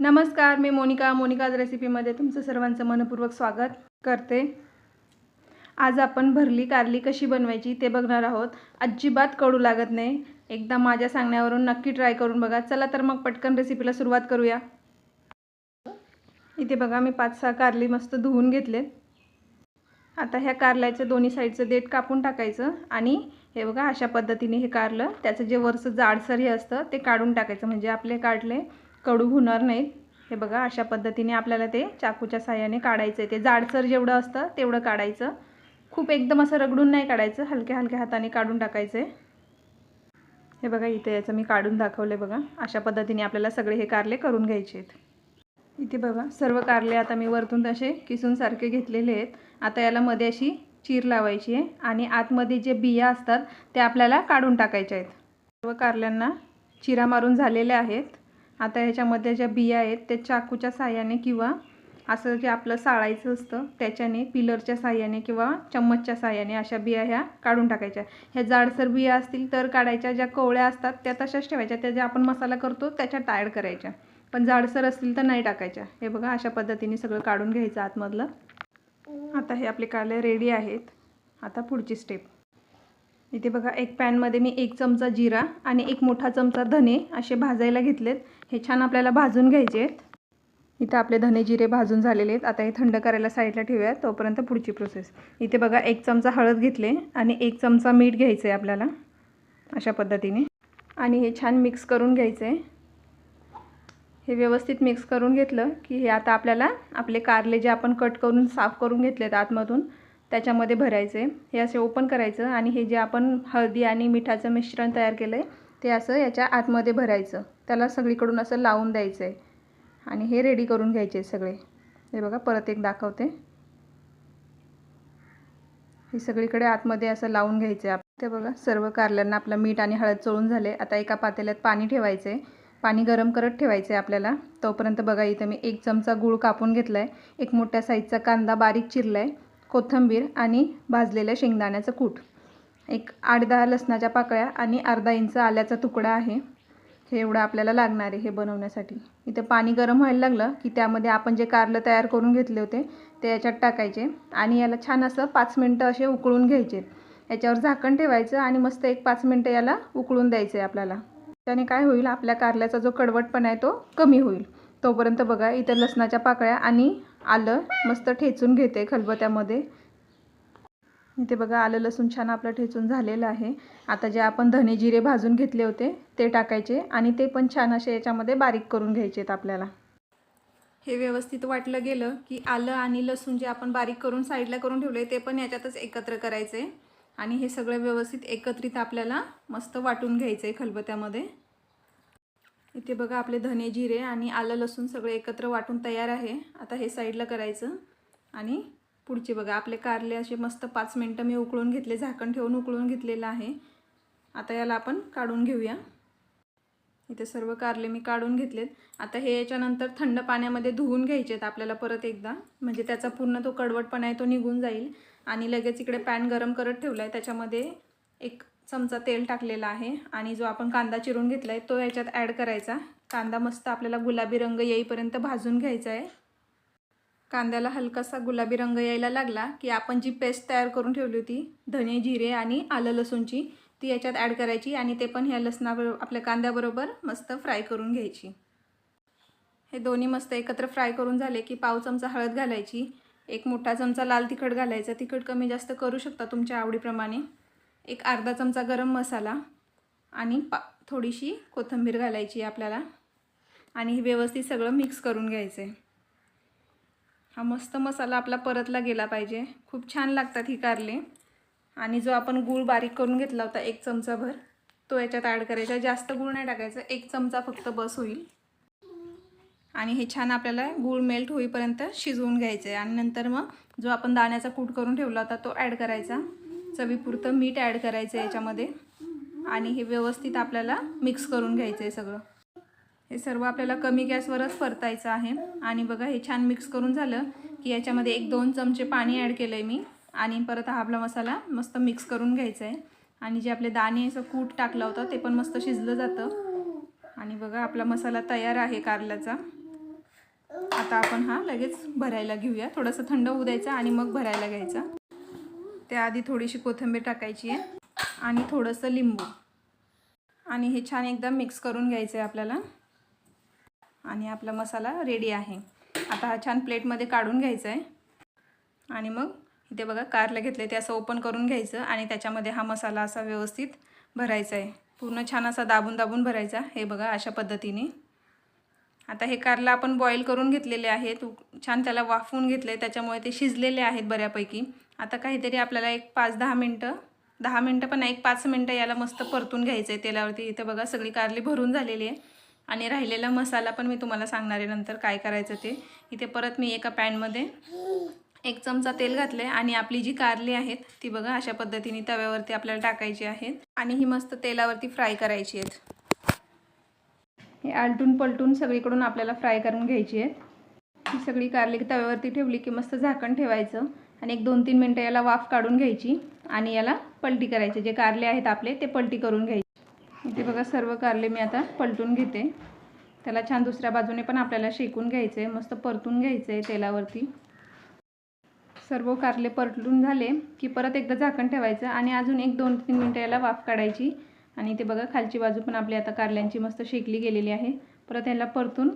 नमस्कार मी मोनिका. मोनिकाज रेसिपीमध्ये तुमचं सर्वांचं मनपूर्वक स्वागत करते. आज आपण भरली कारली कशी बनवायची ते बघणार आहोत. अजिबात कडू लागत नाही. एकदा माझ्या सांगण्यावरून नक्की ट्राय करून बघा. चला तर मग पटकन रेसिपीला सुरुवात करूया. इथे बघा मी पाच सहा कारली मस्त धुवून घेतले आता ह्या कारल्याचं दोन्ही साईडचं देठ कापून टाकायचं आणि हे बघा अशा पद्धतीने हे कारलं. त्याचं जे वरचं जाडसर हे असतं ते काढून टाकायचं. म्हणजे आपले काढले कडू होणार नाहीत. हे बघा अशा पद्धतीने आपल्याला ते चाकूच्या साह्याने काढायचं आहे ते जाडसर जेवढं असतं तेवढं काढायचं. खूप एकदम असं रगडून नाही काढायचं. हलक्या हलक्या हाताने काढून टाकायचं आहे हे बघा इथे याचं मी काढून दाखवलं बघा. अशा पद्धतीने आपल्याला सगळे हे कारले करून घ्यायचे आहेत. इथे बघा सर्व कारले आता मी वरतून तसे किसूनसारखे घेतलेले आहेत. आता याला मध्ये अशी चीर लावायची आहे आणि आतमध्ये जे बिया असतात ते आपल्याला काढून टाकायच्या आहेत. सर्व कारल्यांना चिरा मारून झालेल्या आहेत. आता ह्याच्यामध्ये ज्या बिया आहेत त्या चाकूच्या साह्याने किंवा असं जे आपलं साळायचं असतं त्याच्याने पिलरच्या साह्याने किंवा चम्मचच्या साह्याने अशा बिया ह्या काढून टाकायच्या. ह्या जाडसर बिया असतील तर काढायच्या ज्या कोवळ्या असतात त्या तशाच ठेवायच्या. त्या ज्या आपण मसाला करतो त्याच्या टायर्ड करायच्या. पण जाडसर असतील तर नाही टाकायच्या. हे बघा अशा पद्धतीने सगळं काढून घ्यायचं आतमधलं. आता हे आपले काले रेडी आहेत. आता पुढची स्टेप. इथे बघा एक पॅनमध्ये मी एक चमचा जिरा आणि एक मोठा चमचा धने असे भाजायला घेतलेत. हे छान आपल्याला भाजून घ्यायचे आहेत. इथं आपले धने जिरे भाजून झालेले आहेत. आता हे थंड करायला साईडला ठेवूया तोपर्यंत पुढची प्रोसेस इथे बघा एक चमचा हळद घेतले आणि एक चमचा मीठ घ्यायचं आहे आपल्याला अशा पद्धतीने. आणि हे छान मिक्स करून घ्यायचं आहे हे व्यवस्थित मिक्स करून घेतलं की हे आता आपल्याला आपले कारले जे आपण कट करून साफ करून घेतलेत आतमधून त्याच्यामध्ये भरायचं. आहे हे असे ओपन करायचं आणि हे जे आपण हळदी आणि मिठाचं मिश्रण तयार केलं आहे ते असं याच्या आतमध्ये भरायचं. त्याला सगळीकडून असं लावून द्यायचं आहे आणि हे रेडी करून घ्यायचे सगळे. हे बघा परत एक दाखवते. हे सगळीकडे आतमध्ये असं लावून घ्यायचं. आहे ते बघा सर्व कारल्यांना आपलं मीठ आणि हळद चोळून झाले. आता एका पातेल्यात पाणी ठेवायचं आहे पाणी गरम करत ठेवायचं आहे आपल्याला. तोपर्यंत बघा इथं मी एक चमचा गूळ कापून घेतला आहे एक मोठ्या साईजचा कांदा बारीक चिरला आहे कोथिंबीर आणि भाजलेल्या शेंगदाण्याचं कूट. एक आठ दहा लसणाच्या पाकळ्या आणि अर्धा इंच आल्याचा तुकडा आहे. हे एवढं आपल्याला लागणार आहे हे बनवण्यासाठी. इथं पाणी गरम व्हायला लागलं की त्यामध्ये आपण जे कारलं तयार करून घेतले होते ते याच्यात टाकायचे आणि याला छान असं पाच मिनटं असे उकळून घ्यायचे. याच्यावर झाकण ठेवायचं आणि मस्त एक पाच मिनटं याला उकळून द्यायचं आहे आपल्याला. त्याने काय होईल? आपल्या कारल्याचा जो कडवटपणा आहे तो कमी होईल. तोपर्यंत बघा इथं लसणाच्या पाकळ्या आणि आलं. मस्त ठेचून घेते खलबत्यामध्ये. इथे बघा आलं लसूण छान आपलं ठेचून झालेलं आहे. आता जे आपण धने जिरे भाजून घेतले होते ते टाकायचे आणि ते पण छान असे याच्यामध्ये बारीक करून घ्यायचे आहेत आपल्याला. हे व्यवस्थित वाटलं गेलं की आलं आणि लसूण जे आपण बारीक करून साईडला करून ठेवले ते पण याच्यातच एकत्र करायचे. आणि हे सगळं व्यवस्थित एकत्रित आपल्याला मस्त वाटून घ्यायचं आहे खलबत्यामध्ये. इथे बघा आपले धने जिरे आणि आलं लसूण सगळे एकत्र वाटून तयार आहे. आता हे साईडला करायचं. आणि पुढचे बघा आपले कारले असे मस्त पाच मिनटं मी उकळून घेतले झाकण ठेवून उकळून घेतलेलं आहे. आता याला आपण काढून घेऊया. इथे सर्व कारले मी काढून घेतलेत. आता हे याच्यानंतर थंड पाण्यामध्ये धुवून घ्यायचे आहेत आपल्याला परत एकदा. म्हणजे त्याचा पूर्ण तो कडवटपणा आहे तो निघून जाईल. आणि लगेच इकडे पॅन गरम करत ठेवला आहे त्याच्यामध्ये एक चमचा तेल टाकलेला आहे आणि जो आपण कांदा चिरून घेतला आहे तो याच्यात ॲड करायचा. कांदा मस्त आपल्याला गुलाबी रंग येईपर्यंत भाजून घ्यायचा आहे. कांद्याला हलकासा गुलाबी रंग यायला लागला की आपण जी पेस्ट तयार करून ठेवली होती धने जिरे आणि आलं लसूणची ती याच्यात ॲड करायची आणि ते पण ह्या लसणाबरोबर आपल्या कांद्याबरोबर मस्त फ्राय करून घ्यायची. हे दोन्ही मस्त एकत्र फ्राय करून झाले की पाव चमचा हळद घालायची एक मोठा चमचा लाल तिखट घालायचा. तिखट कमी जास्त करू शकता तुमच्या आवडीप्रमाणे. एक अर्धा चमचा गरम मसाला आणि पा थोडीशी कोथिंबीर घालायची आपल्याला. आणि हे व्यवस्थित सगळं मिक्स करून घ्यायचं आहे हा मस्त मसाला आपला परतला गेला पाहिजे. खूप छान लागतात ही कारले. आणि जो आपण गूळ बारीक करून घेतला होता एक चमचाभर तो याच्यात ॲड करायचा. जास्त गूळ नाही टाकायचा एक चमचा फक्त बस होईल. आणि हे छान आपल्याला गूळ मेल्ट होईपर्यंत शिजवून घ्यायचं आहे आणि नंतर मग जो आपण दाण्याचा कूट करून ठेवला होता तो ॲड करायचा. चवीपुरतं मीठ ॲड करायचं आहे याच्यामध्ये. आणि हे व्यवस्थित आपल्याला मिक्स करून घ्यायचं आहे सगळं. हे सर्व आपल्याला कमी गॅसवरच परतायचं आहे. आणि बघा हे छान मिक्स करून झालं की याच्यामध्ये एक दोन चमचे पाणी ॲड केलं आहे मी. आणि परत हा आपला मसाला मस्त मिक्स करून घ्यायचा आहे. आणि जे आपले दाणे असं कूट टाकलं होतं ते पण मस्त शिजलं जातं. आणि बघा आपला मसाला तयार आहे कारल्याचा. आता आपण हा लगेच भरायला घेऊया. थोडंसं थंड होऊ द्यायचा आणि मग भरायला घ्यायचा. त्याआधी थोडीशी कोथिंबीर टाकायची आहे आणि थोडंसं लिंबू. आणि हे छान एकदम मिक्स करून घ्यायचं आहे आपल्याला. आणि आपला मसाला रेडी आहे. आता हा छान प्लेटमध्ये काढून घ्यायचा आहे. आणि मग इथे बघा कारलं घेतले ते असं ओपन करून घ्यायचं आणि त्याच्यामध्ये हा मसाला असा व्यवस्थित भरायचा आहे. पूर्ण छान असा दाबून दाबून भरायचा. हे बघा अशा पद्धतीने. आता हे कारलं आपण बॉईल करून घेतलेले आहेत. छान त्याला वाफवून घेतले त्याच्यामुळे ते शिजलेले आहेत बऱ्यापैकी. आता काहीतरी आपल्याला एक पाच दहा मिनटं दहा मिनटं पण एक पाच मिनटं याला मस्त परतून घ्यायचं आहे तेलावरती. इथं बघा सगळी कारली भरून झालेली आहे. आणि राहिलेला मसाला पण मी तुम्हाला सांगणार आहे नंतर काय करायचं ते. इथे परत मी एका पॅनमध्ये एक चमचा तेल घातले आणि आपली जी कारली आहेत ती बघा अशा पद्धतीने तव्यावरती आपल्याला टाकायची आहेत. आणि ही मस्त तेलावरती फ्राय करायची आहेत. हे आलटून पलटून सगळीकडून आपल्याला फ्राय करून घ्यायची आहेत ही सगळी कारली तव्यावरती ठेवली की मस्त झाकण ठेवायचं आणि एक दोन तीन मिनटं याला वाफ काढून घ्यायची आणि याला पलटी करायचे. जे कारले आहेत आपले ते पलटी करून घ्यायचे. इथे बघा सर्व कारले मी आता पलटून घेते. त्याला छान दुसऱ्या बाजूने पण आपल्याला शेकून घ्यायचं आहे मस्त परतून घ्यायचं आहे तेलावरती. सर्व कारले परतून झाले की परत एकदा झाकण ठेवायचं आणि अजून एक दोन तीन मिनटं याला वाफ काढायची. आणि ते बघा खालची बाजू पण आपली आता कारल्यांची मस्त शेकली गेलेली आहे. परत याला परतून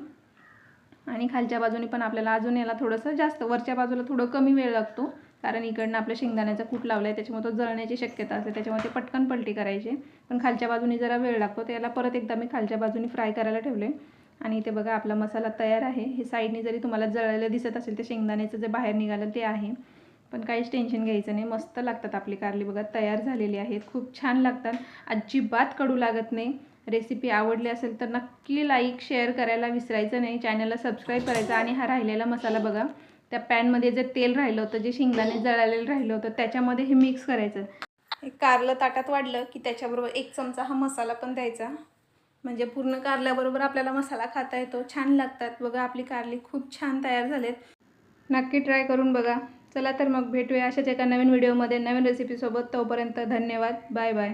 आणि खालच्या बाजूने पण आपल्याला अजून याला थोडंसं जास्त वरच्या बाजूला थोडं कमी वेळ लागतो. कारण इकडनं आपल्या शेंगदाण्याचा कूट लावला आहे त्याच्यामुळे तो जळण्याची शक्यता असते त्याच्यामुळे ते पटकन पलटी करायचे. पण खालच्या बाजूने जरा वेळ लागतो त्याला परत एकदा मी खालच्या बाजूने फ्राय करायला ठेवले आणि इथे बघा आपला मसाला तयार आहे. हे साईडने जरी तुम्हाला जळलेलं दिसत असेल ते शेंगदाण्याचं जे बाहेर निघालं ते आहे. पण काहीच टेन्शन घ्यायचं नाही. मस्त लागतात आपली कारली. बघा तयार झालेली आहेत. खूप छान लागतात. अजिबात कडू लागत नाही. रेसिपी आवडली असेल तर नक्की लाईक शेअर करायला विसरायचं नाही. चॅनलला सबस्क्राईब करायचं आणि हा राहिलेला मसाला बघा. त्या पॅनमध्ये जे तेल राहिलं होतं जे शेंगदाणे जळालेलं राहिलं होतं त्याच्यामध्ये हे मिक्स करायचं. हे कारलं ताटात वाढलं की त्याच्याबरोबर एक चमचा हा मसाला पण द्यायचा. म्हणजे पूर्ण कारल्याबरोबर आपल्याला मसाला खाता येतो. छान लागतात. बघा आपली कारली खूप छान तयार झालेत. नक्की ट्राय करून बघा. चला तर मग भेटूया अशाच एका नवीन व्हिडिओमध्ये नवीन रेसिपीसोबत तोपर्यंत धन्यवाद. Bye bye